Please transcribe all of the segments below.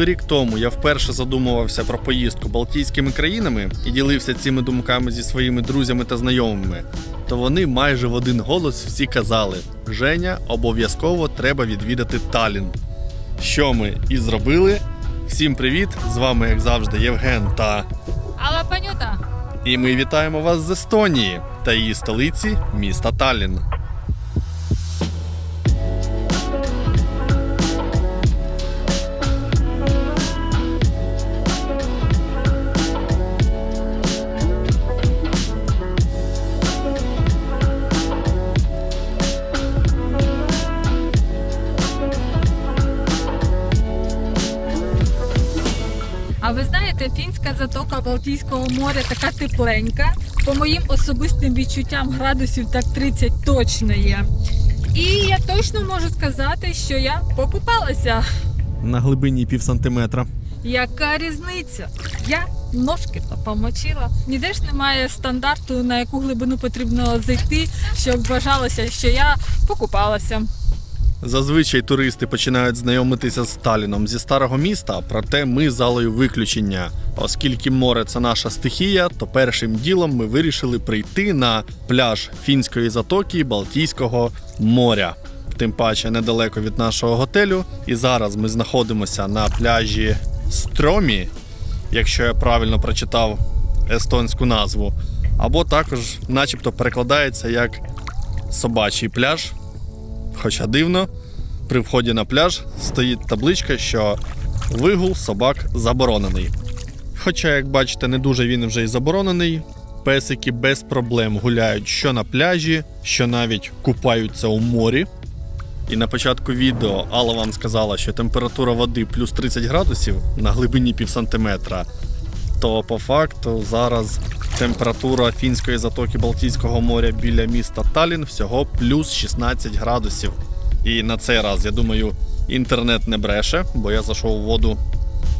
Коли рік тому я вперше задумувався про поїздку Балтійськими країнами і ділився цими думками зі своїми друзями та знайомими, то вони майже в один голос всі казали: Женя, обов'язково треба відвідати Талін. Що ми і зробили. Всім привіт! З вами, як завжди, Євген та. Але панюта, І ми вітаємо вас з Естонії та її столиці міста Таллін. А ви знаєте, фінська затока Балтійського моря така тепленька. По моїм особистим відчуттям градусів так 30 точно є. І я точно можу сказати, що я покупалася. На глибині пів сантиметра. Яка різниця? Я ножки то помочила. Ніде ж немає стандарту, на яку глибину потрібно зайти, щоб вважалося, що я покупалася. Зазвичай туристи починають знайомитися з Таліном зі старого міста, проте ми залою виключення. Оскільки море це наша стихія, то першим ділом ми вирішили прийти на пляж фінської затоки Балтійського моря. Тим паче недалеко від нашого готелю. І зараз ми знаходимося на пляжі Стромі, якщо я правильно прочитав естонську назву, або також, начебто, перекладається як собачий пляж. Хоча дивно, при вході на пляж стоїть табличка, що вигул собак заборонений. Хоча, як бачите, не дуже він вже й заборонений. Песики без проблем гуляють що на пляжі, що навіть купаються у морі. І на початку відео Алла вам сказала, що температура води плюс 30 градусів на глибині пів сантиметра. То по факту зараз температура фінської затоки Балтійського моря біля міста Талін всього плюс 16 градусів. І на цей раз, я думаю, інтернет не бреше, бо я зайшов у воду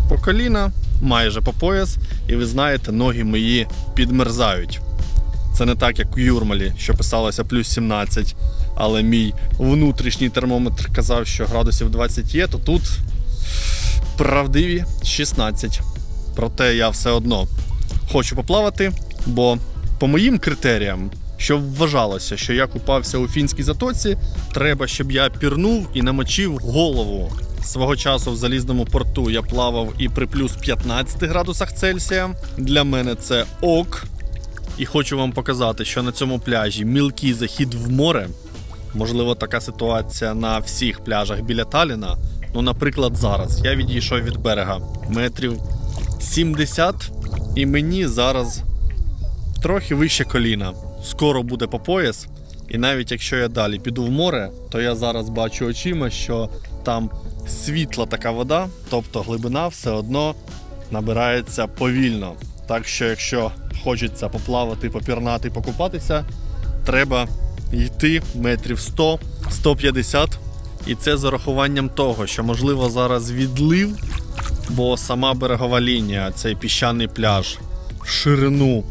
по коліна, майже по пояс, і ви знаєте, ноги мої підмерзають. Це не так, як у Юрмалі, що писалося плюс 17, але мій внутрішній термометр казав, що градусів 20 є, то тут правдиві 16. Проте я все одно хочу поплавати, бо по моїм критеріям, щоб вважалося, що я купався у фінській затоці, треба, щоб я пірнув і намочив голову. Свого часу в залізному порту я плавав і при плюс 15 градусах Цельсія. Для мене це ок. І хочу вам показати, що на цьому пляжі мілкий захід в море. Можливо, така ситуація на всіх пляжах біля Таліна. Ну, наприклад, зараз я відійшов від берега метрів 70, і мені зараз трохи вище коліна. Скоро буде по пояс. І навіть якщо я далі піду в море, то я зараз бачу очима, що там світла така вода, тобто глибина все одно набирається повільно. Так що, якщо хочеться поплавати, попірнати, покупатися, треба йти метрів 100-150. І це з урахуванням того, що можливо зараз відлив, бо сама берегова лінія, цей піщаний пляж в ширину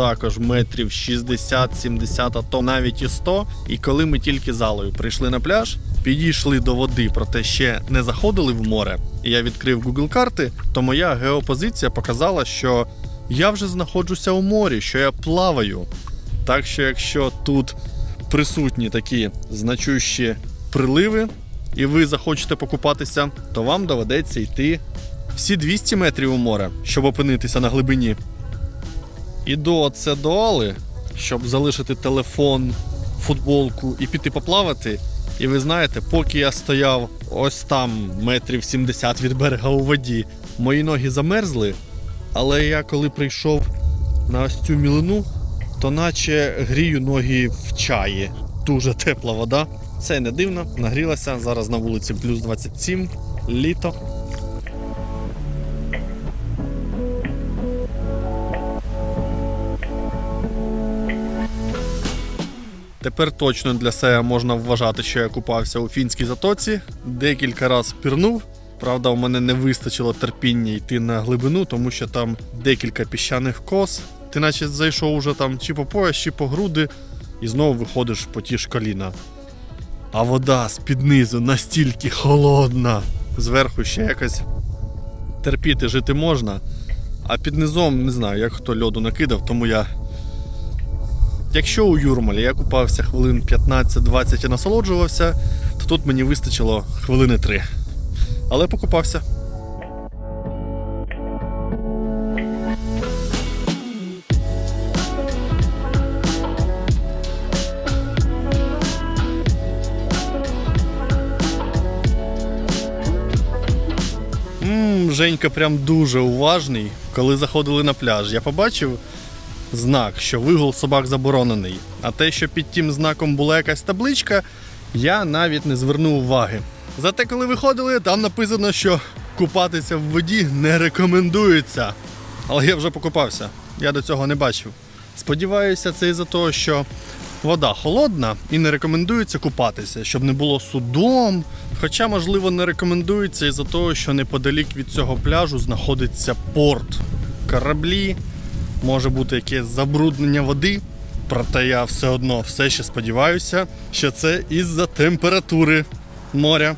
також метрів 60-70, а то навіть і 100. І коли ми тільки залою прийшли на пляж, підійшли до води, проте ще не заходили в море. І я відкрив Google карти, то моя геопозиція показала, що я вже знаходжуся у морі, що я плаваю. Так що, якщо тут присутні такі значущі приливи, і ви захочете покупатися, то вам доведеться йти всі 200 метрів у море, щоб опинитися на глибині. Іду оце до Али, щоб залишити телефон, футболку і піти поплавати. І ви знаєте, поки я стояв ось там метрів 70 від берега у воді, мої ноги замерзли. Але я коли прийшов на ось цю мілину, то наче грію ноги в чаї. Дуже тепла вода. Це не дивно, нагрілася. Зараз на вулиці плюс 27, літо. Тепер точно для себе можна вважати, що я купався у фінській затоці. Декілька разів пірнув. Правда, у мене не вистачило терпіння йти на глибину, тому що там декілька піщаних кос. Ти наче зайшов уже там чи по пояс, чи по груди, і знову виходиш по ті ж коліна. А вода з-під низу настільки холодна. Зверху ще якась терпіти жити можна. А під низом не знаю, як хто льоду накидав, тому я. Якщо у Юрмалі я купався хвилин 15-20 і насолоджувався, то тут мені вистачило хвилини 3. Але покупався. Женька прям дуже уважний. Коли заходили на пляж, я побачив знак, що вигул собак заборонений. А те, що під тим знаком була якась табличка, я навіть не звернув уваги. Зате, коли виходили, там написано, що купатися в воді не рекомендується. Але я вже покупався, я до цього не бачив. Сподіваюся, це із-за того, що вода холодна і не рекомендується купатися, щоб не було судом. Хоча, можливо, не рекомендується із-за того, що неподалік від цього пляжу знаходиться порт. Кораблі, може бути якесь забруднення води. Проте я все одно все ще сподіваюся, що це із-за температури моря.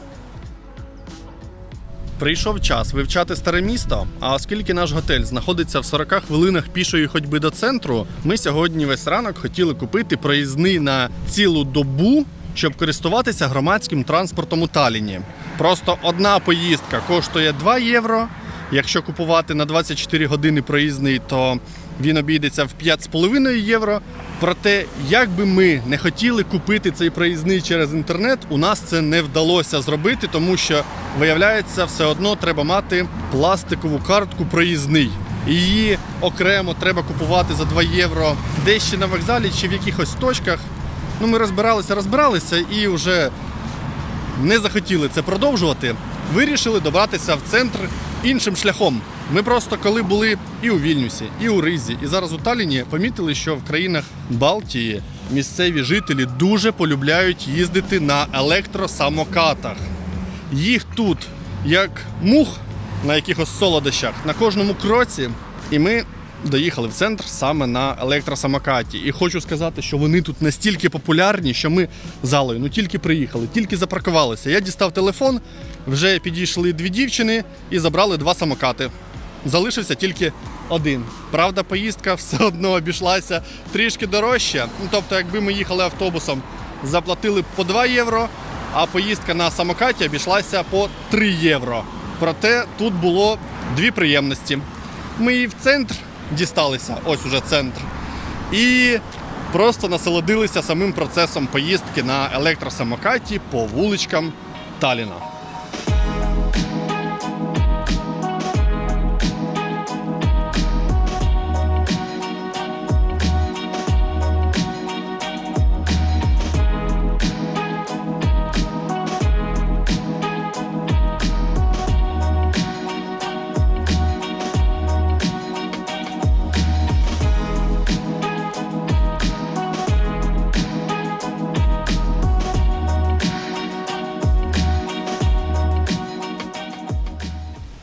Прийшов час вивчати старе місто. А оскільки наш готель знаходиться в 40 хвилинах пішої ходьби до центру, ми сьогодні весь ранок хотіли купити проїзний на цілу добу, щоб користуватися громадським транспортом у Таліні. Просто одна поїздка коштує 2 євро. Якщо купувати на 24 години проїзний, то він обійдеться в 5,5 євро. Проте, як би ми не хотіли купити цей проїзний через інтернет, у нас це не вдалося зробити, тому що виявляється, все одно треба мати пластикову картку проїзний. Її окремо треба купувати за 2 євро десь ще на вокзалі чи в якихось точках. Ну, ми розбиралися, розбиралися і вже не захотіли це продовжувати, вирішили добратися в центр іншим шляхом. Ми просто коли були і у Вільнюсі, і у Ризі, і зараз у Талліні, помітили, що в країнах Балтії місцеві жителі дуже полюбляють їздити на електросамокатах. Їх тут як мух на якихось солодощах на кожному кроці, і ми доїхали в центр саме на електросамокаті. І хочу сказати, що вони тут настільки популярні, що ми залою ну тільки приїхали, тільки запаркувалися. Я дістав телефон, вже підійшли дві дівчини і забрали два самокати. Залишився тільки один. Правда, поїздка все одно обійшлася трішки дорожче. Ну, тобто, якби ми їхали автобусом, заплатили по 2 євро, а поїздка на самокаті обійшлася по 3 євро. Проте тут було дві приємності. Ми і в центр дісталися, ось уже центр, і просто насолодилися самим процесом поїздки на електросамокаті по вуличкам Таліна.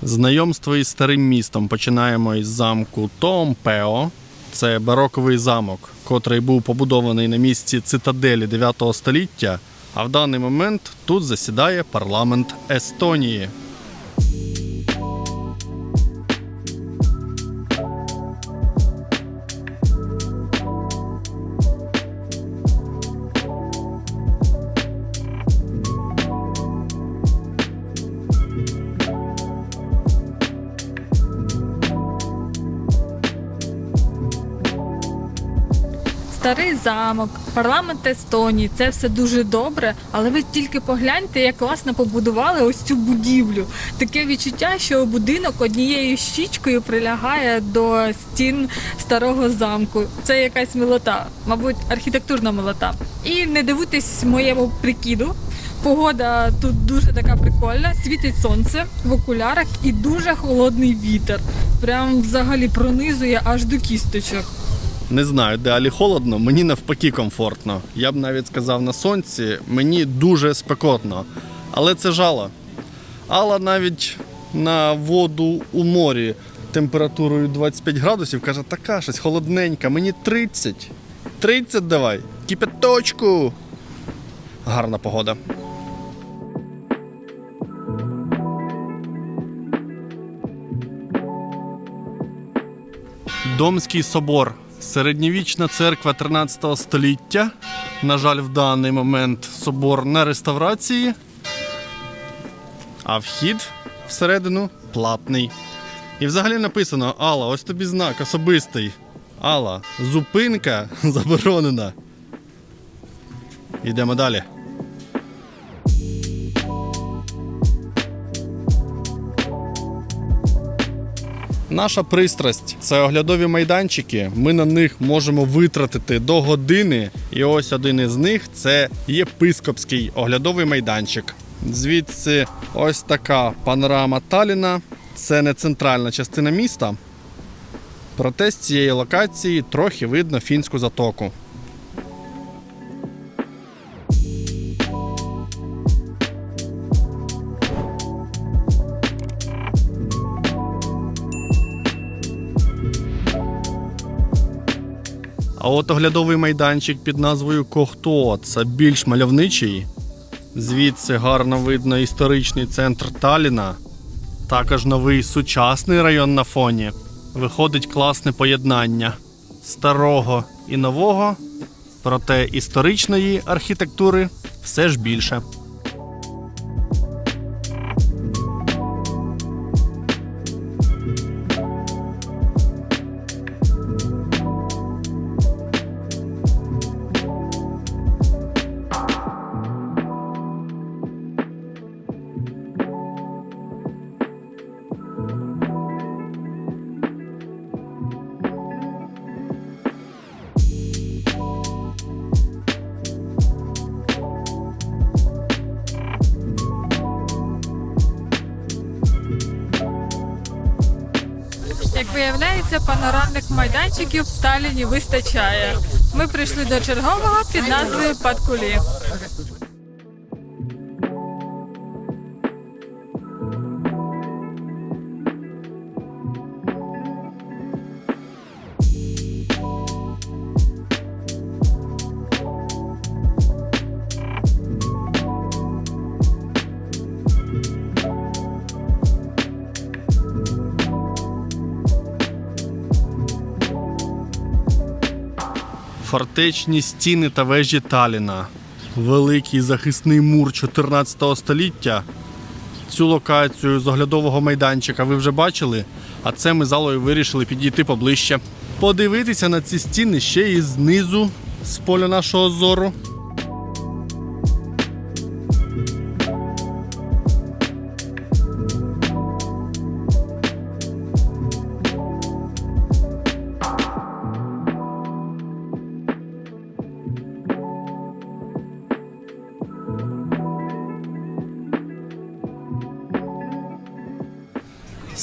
Знайомство із старим містом починаємо із замку Томпео. Це бароковий замок, котрий був побудований на місці цитаделі 9 століття. А в даний момент тут засідає парламент Естонії. Старий замок, парламент Естонії це все дуже добре, але ви тільки погляньте, як класно побудували ось цю будівлю. Таке відчуття, що будинок однією щічкою прилягає до стін старого замку. Це якась милота, мабуть, архітектурна милота. І не дивуйтесь моєму прикиду. Погода тут дуже така прикольна, світить сонце в окулярах і дуже холодний вітер. Прям взагалі пронизує аж до кісточок. Не знаю, де Алі холодно, мені навпаки комфортно. Я б навіть сказав на сонці, мені дуже спекотно. Але це жало. Алла навіть на воду у морі температурою 25 градусів каже, така щось холодненька, мені 30. 30 давай. Кипяточку. Гарна погода. Домський собор. Середньовічна церква 13 століття. На жаль, в даний момент собор на реставрації. А вхід всередину платний. І взагалі написано: Алла, ось тобі знак особистий. Алла, зупинка заборонена. Йдемо далі. Наша пристрасть це оглядові майданчики. Ми на них можемо витратити до години. І ось один із них це єпископський оглядовий майданчик. Звідси ось така панорама Таліна. Це не центральна частина міста. Проте з цієї локації трохи видно фінську затоку. А от оглядовий майданчик під назвою Кохто це більш мальовничий. Звідси гарно видно історичний центр Таліна. Також новий сучасний район на фоні. Виходить класне поєднання старого і нового, проте історичної архітектури все ж більше. Виявляється, панорамних майданчиків в Таліні вистачає. Ми прийшли до чергового під назвою Падкулі. Фортечні стіни та вежі Таліна. Великий захисний мур 14 століття. Цю локацію з оглядового майданчика ви вже бачили, а це ми залою вирішили підійти поближче. Подивитися на ці стіни ще і знизу, з поля нашого зору.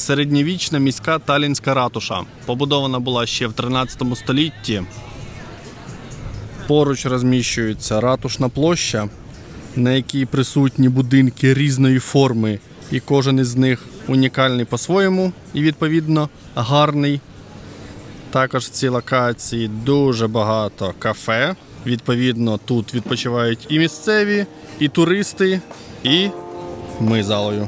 Середньовічна міська талінська ратуша. Побудована була ще в 13 столітті. Поруч розміщується ратушна площа, на якій присутні будинки різної форми, і кожен із них унікальний по-своєму і, відповідно, гарний. Також в цій локації дуже багато кафе. Відповідно, тут відпочивають і місцеві, і туристи, і ми залою.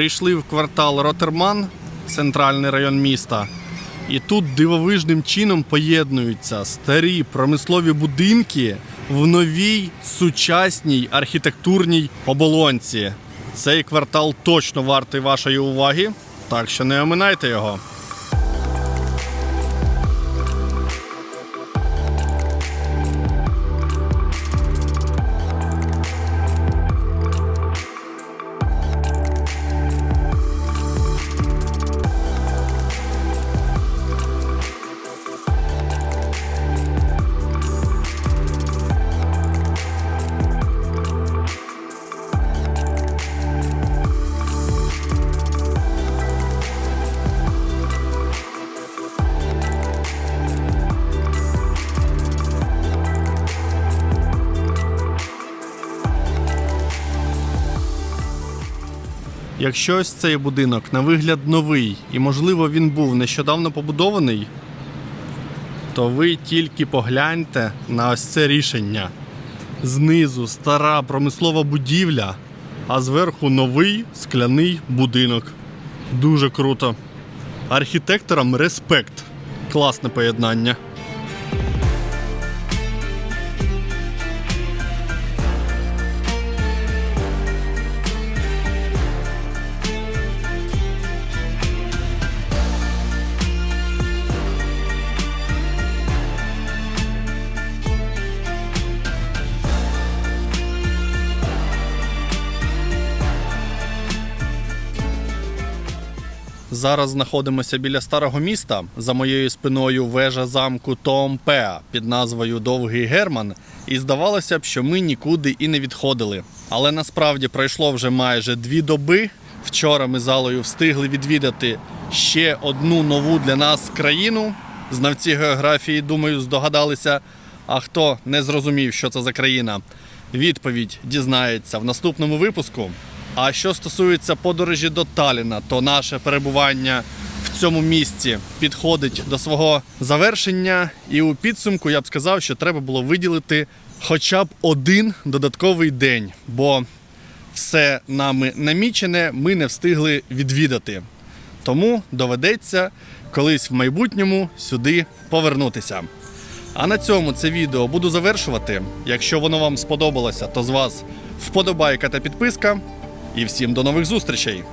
Прийшли в квартал Ротерман, центральний район міста. І тут дивовижним чином поєднуються старі промислові будинки в новій сучасній архітектурній оболонці. Цей квартал точно вартий вашої уваги, так що не оминайте його. Якщо ось цей будинок на вигляд новий і, можливо, він був нещодавно побудований, то ви тільки погляньте на ось це рішення. Знизу стара промислова будівля, а зверху новий скляний будинок. Дуже круто. Архітекторам респект. Класне поєднання. Зараз знаходимося біля старого міста. За моєю спиною вежа замку Тоомпеа під назвою Довгий Герман. І здавалося б, що ми нікуди і не відходили. Але насправді пройшло вже майже дві доби. Вчора ми залою встигли відвідати ще одну нову для нас країну. Знавці географії, думаю, здогадалися. А хто не зрозумів, що це за країна, відповідь дізнається в наступному випуску. А що стосується подорожі до Таліна, то наше перебування в цьому місці підходить до свого завершення. І у підсумку я б сказав, що треба було виділити хоча б один додатковий день, бо все нами намічене ми не встигли відвідати. Тому доведеться колись в майбутньому сюди повернутися. А на цьому це відео буду завершувати. Якщо воно вам сподобалося, то з вас вподобайка та підписка. І всім до нових зустрічей!